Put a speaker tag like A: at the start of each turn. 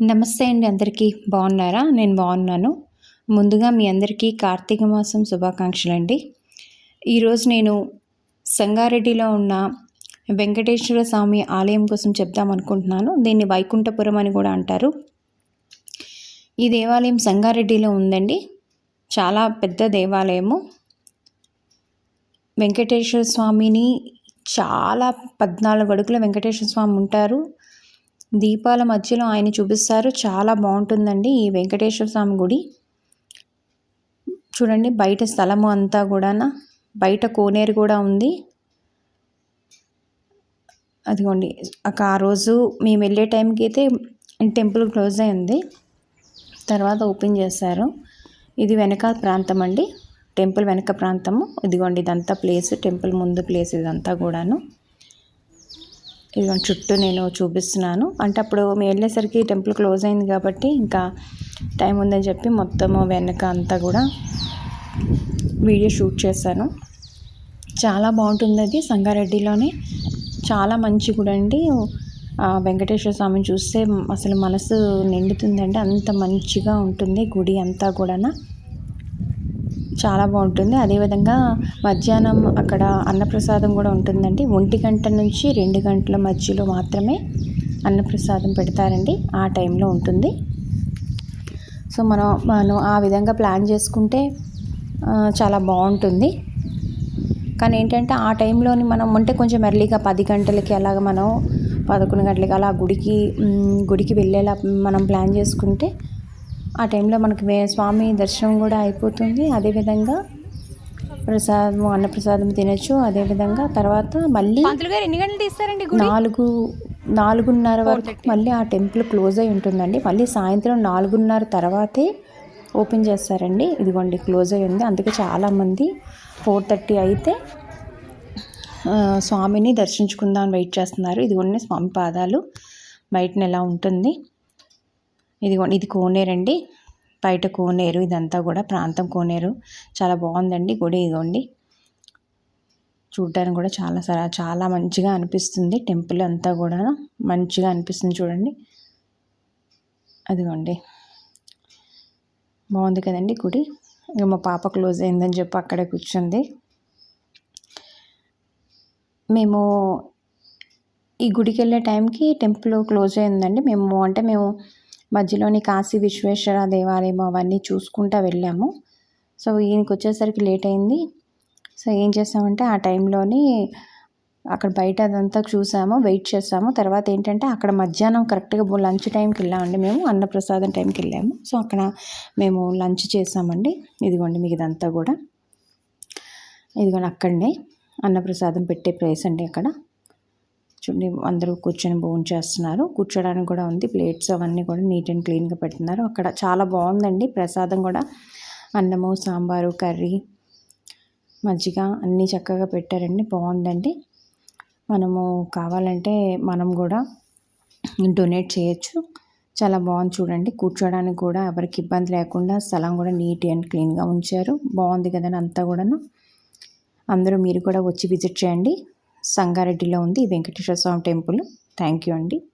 A: నమస్తే అండి అందరికీ. బాగున్నారా? నేను బాగున్నాను. ముందుగా మీ అందరికీ కార్తీక మాసం శుభాకాంక్షలు అండి ఈరోజు నేను సంగారెడ్డిలో ఉన్న వెంకటేశ్వర స్వామి ఆలయం కోసం చెప్దాం అనుకుంటున్నాను. దీన్ని వైకుంఠపురం అని కూడా అంటారు. ఈ దేవాలయం సంగారెడ్డిలో ఉందండి. చాలా పెద్ద దేవాలయము. వెంకటేశ్వర స్వామిని చాలా పద్నాలుగు అడుగుల వెంకటేశ్వర స్వామి ఉంటారు. దీపాల మధ్యలో ఆయన చూపిస్తారు. చాలా బాగుంటుందండి ఈ వెంకటేశ్వర స్వామి గుడి. చూడండి బయట స్థలము అంతా కూడా బయట కోనేరు కూడా ఉంది. అదిగోండి ఆ రోజు మేము వెళ్ళే టైంకి అయితే టెంపుల్ క్లోజ్ అయింది తర్వాత ఓపెన్ చేశారు. ఇది వెనక ప్రాంతం అండి. టెంపుల్ వెనక ప్రాంతము. ఇదిగోండి ఇదంతా ప్లేస్. టెంపుల్ ముందు ప్లేస్ ఇదంతా కూడాను. ఇదిగో చుట్టూ నేను చూపిస్తున్నాను. అంటే అప్పుడు మేము వెళ్ళేసరికి టెంపుల్ క్లోజ్ అయింది కాబట్టి ఇంకా టైం ఉందని చెప్పి మొత్తము వెనక అంతా కూడా వీడియో షూట్ చేశాను. చాలా బాగుంటుంది అది సంగారెడ్డిలోనే. చాలా మంచి కూడా అండి. వెంకటేశ్వర స్వామిని చూస్తే అసలు మనసు నిండుతుందండి. అంత మంచిగా ఉంటుంది గుడి అంతా కూడా చాలా బాగుంటుంది. అదేవిధంగా మధ్యాహ్నం అక్కడ అన్నప్రసాదం కూడా ఉంటుందండి. ఒంటి గంట నుంచి రెండు గంటల మధ్యలో మాత్రమే అన్నప్రసాదం పెడతారండి. ఆ టైంలో ఉంటుంది. సో మనం మనం ఆ విధంగా ప్లాన్ చేసుకుంటే చాలా బాగుంటుంది. కానీ ఏంటంటే ఆ టైంలోని మనం ఉంటే కొంచెం ఎర్లీగా పది గంటలకి అలాగ మనం పదకొండు గంటలకి అలా గుడికి గుడికి వెళ్ళేలా మనం ప్లాన్ చేసుకుంటే ఆ టైంలో మనకి స్వామి దర్శనం కూడా అయిపోతుంది. అదేవిధంగా ప్రసాదం అన్నప్రసాదం తినచ్చు. అదేవిధంగా తర్వాత మళ్ళీ
B: ఎన్ని గంటలు తీస్తారండి
A: నాలుగు నాలుగున్నర వరకు మళ్ళీ ఆ టెంపుల్ క్లోజ్ అయి ఉంటుందండి. మళ్ళీ సాయంత్రం నాలుగున్నర తర్వాతే ఓపెన్ చేస్తారండి. ఇదిగోండి క్లోజ్ అయి ఉంది. అందుకే చాలామంది ఫోర్ థర్టీ అయితే స్వామిని దర్శించుకుందాం వెయిట్ చేస్తున్నారు. ఇదిగోండి స్వామి పాదాలు బయటన ఎలా ఉంటుంది. ఇదిగో ఇది కోనేరండి. బయట కోనేరు ఇదంతా కూడా ప్రాంతం కోనేరు. చాలా బాగుందండి గుడి ఇదిగోండి. చూడడానికి కూడా చాలా సరా చాలా మంచిగా అనిపిస్తుంది. టెంపుల్ అంతా కూడా మంచిగా అనిపిస్తుంది చూడండి. అదిగోండి. బాగుంది కదండి గుడి. ఇక మా పాప క్లోజ్ అయిందని చెప్పి అక్కడే కూర్చుంది. మేము ఈ గుడికి వెళ్ళే టైంకి టెంపుల్ క్లోజ్ అయిందండి. మేము అంటే మేము మధ్యలోని కాశీ విశ్వేశ్వర దేవాలయం అవన్నీ చూసుకుంటూ వెళ్ళాము. సో ఈయనకి వచ్చేసరికి లేట్ అయింది. సో ఏం చేసామంటే ఆ టైంలోని అక్కడ బయట అదంతా చూసాము వెయిట్ చేసాము. తర్వాత ఏంటంటే అక్కడ మధ్యాహ్నం కరెక్ట్గా లంచ్ టైంకి వెళ్ళామండి మేము. అన్నప్రసాదం టైంకి వెళ్ళాము. సో అక్కడ మేము లంచ్ చేసామండి. ఇదిగోండి మీకు ఇదంతా కూడా. ఇదిగోండి అక్కడనే అన్నప్రసాదం పెట్టే ప్లేస్ అండి అక్కడ. చూడండి అందరూ కూర్చొని భోజనం చేస్తున్నారు. కూర్చోడానికి కూడా ఉంది. ప్లేట్స్ అవన్నీ కూడా నీట్ అండ్ క్లీన్గా పెడుతున్నారు. అక్కడ చాలా బాగుందండి. ప్రసాదం కూడా. అన్నము సాంబారు కర్రీ మజ్జిగ అన్నీ చక్కగా పెట్టారండి. బాగుందండి. మనము కావాలంటే మనం కూడా డొనేట్ చేయొచ్చు. చాలా బాగుంది చూడండి. కూర్చోడానికి కూడా ఎవరికి ఇబ్బంది లేకుండా స్థలం కూడా నీట్ అండ్ క్లీన్గా ఉంచారు. బాగుంది కదండి అంతా కూడాను. అందరూ మీరు కూడా వచ్చి విజిట్ చేయండి. సంగారెడ్డిలో ఉంది Venkateswara Swamy temple. Thank you అండి.